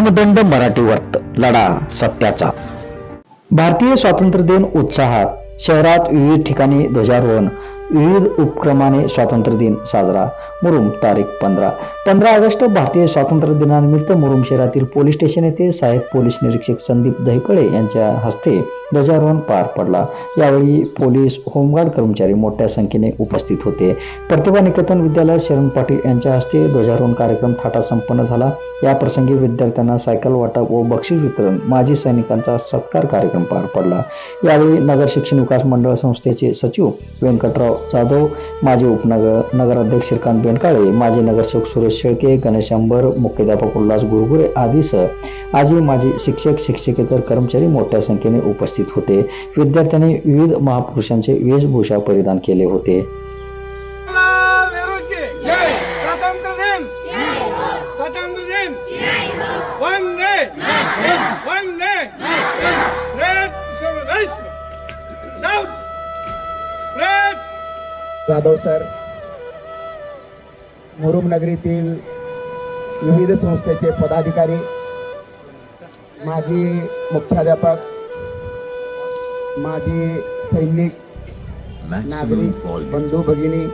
दंड मराठी वर्त लढा सत्याचा. भारतीय स्वातंत्र्य दिन उत्साहात शहरात विविध ठिकाणी ध्वजारोहण. विविध उपक्रमाने स्वातंत्र्य दिन साजरा. मुरुम तारीख पंधरा. पंधरा ऑगस्ट भारतीय स्वातंत्र्य दिनानिमित्त मुरुम शहरातील पोलीस स्टेशन येथे सहाय्यक पोलीस निरीक्षक संदीप दहिकळे यांच्या हस्ते ध्वजारोहण पार पडला. यावेळी पोलीस होमगार्ड कर्मचारी मोठ्या संख्येने उपस्थित होते. प्रतिभा निकेतन विद्यालयात शरण पाटील यांच्या हस्ते ध्वजारोहण कार्यक्रम थाटा संपन्न झाला. या प्रसंगी विद्यार्थ्यांना सायकल वाटप व बक्षीस वितरण माजी सैनिकांचा सत्कार कार्यक्रम पार पडला. यावेळी नगर शिक्षण विकास मंडळ संस्थेचे सचिव व्यंकटराव जाधव माजी उपनगर नगराध्यक्ष श्रीकांत बेनकाळे माजी नगरसेवक सुरेश शेळके गणेश अंबर मुख्याध्यापक उल्हास गुरगुरे आदीसह आजी माजी शिक्षक शिक्षकेतर कर्मचारी मोठ्या संख्येने उपस्थित होते. विद्यार्थ्यांनी विविध महापुरुषांचे वेशभूषा परिधान केले होते. स्वातंत्र्य दिन जाधव सर मुरुम नगरीतील विविध संस्थेचे पदाधिकारी माजी मुख्याध्यापक माजी सैनिक नागरिक बंधू भगिनी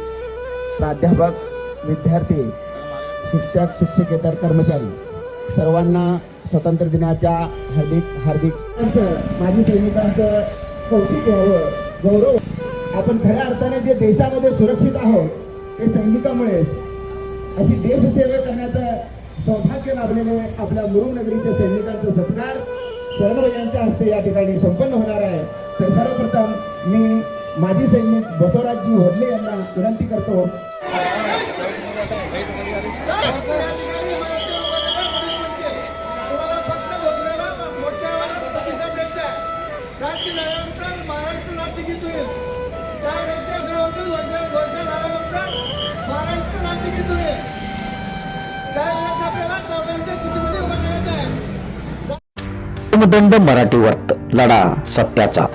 प्राध्यापक विद्यार्थी शिक्षक शिक्षकेतर कर्मचारी सर्वांना स्वातंत्र्य दिनाच्या हार्दिक हार्दिक माजी सैनिकांचं कौतुक व्हावं गौरव आपण खऱ्या अर्थाने जे देशामध्ये सुरक्षित आहोत ते सैनिकामुळे. अशी देशसेवा करण्याचं सौभाग्य लाभलेले आपल्या मुरुमनगरीच्या सैनिकांचा सत्कार सर्व यांच्या हस्ते या ठिकाणी संपन्न होणार आहे. तर सर्वप्रथम मी माजी सैनिक बसवराजजी होडले यांना विनंती करतो. महाराष्ट्र राज्य गीत होईल मराठी वर्त लढा सत्याचा.